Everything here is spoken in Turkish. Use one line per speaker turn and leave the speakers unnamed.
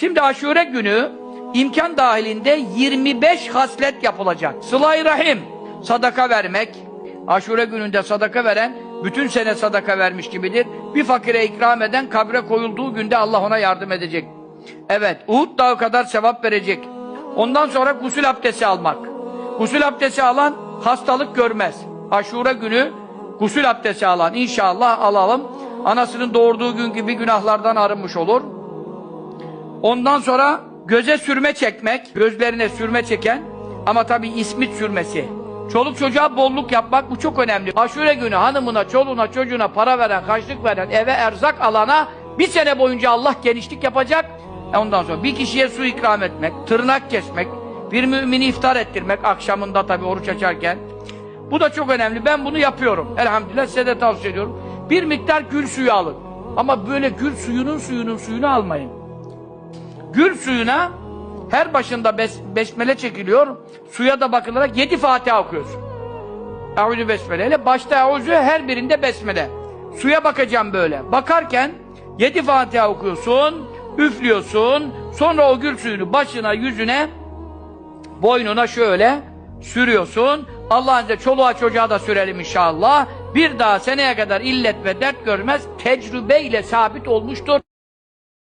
Şimdi aşure günü imkan dahilinde 25 haslet yapılacak. Sıla-i rahim, sadaka vermek. Aşure gününde sadaka veren bütün sene sadaka vermiş gibidir. Bir fakire ikram eden kabre koyulduğu günde Allah ona yardım edecek. Evet, Uhud dağı kadar sevap verecek. Ondan sonra gusül abdesti almak. Gusül abdesti alan hastalık görmez. Aşure günü gusül abdesti alan inşallah alalım. Anasının doğurduğu gün gibi günahlardan arınmış olur. Ondan sonra göze sürme çekmek, gözlerine sürme çeken ama tabii ismit sürmesi. Çoluk çocuğa bolluk yapmak bu çok önemli. Aşure günü hanımına, çoluğuna, çocuğuna para veren, kaçlık veren, eve erzak alana bir sene boyunca Allah genişlik yapacak. E ondan sonra bir kişiye su ikram etmek, tırnak kesmek, bir mümini iftar ettirmek akşamında tabii oruç açarken. Bu da çok önemli. Ben bunu yapıyorum. Elhamdülillah size de tavsiye ediyorum. Bir miktar gül suyu alın. Ama böyle gül suyunun suyunun suyunu almayın. Gül suyuna her başında bes besmele çekiliyor. Suya da bakılarak yedi Fatiha okuyorsun. Eûzü besmele ile başta eûzü her birinde besmele. Suya bakacağım böyle. Bakarken yedi Fatiha okuyorsun, üflüyorsun. Sonra o gül suyunu başına, yüzüne, boynuna şöyle sürüyorsun. Allah'ın izniyle çoluğa çocuğa da sürelim inşallah. Bir daha seneye kadar illet ve dert görmez tecrübeyle sabit olmuştur.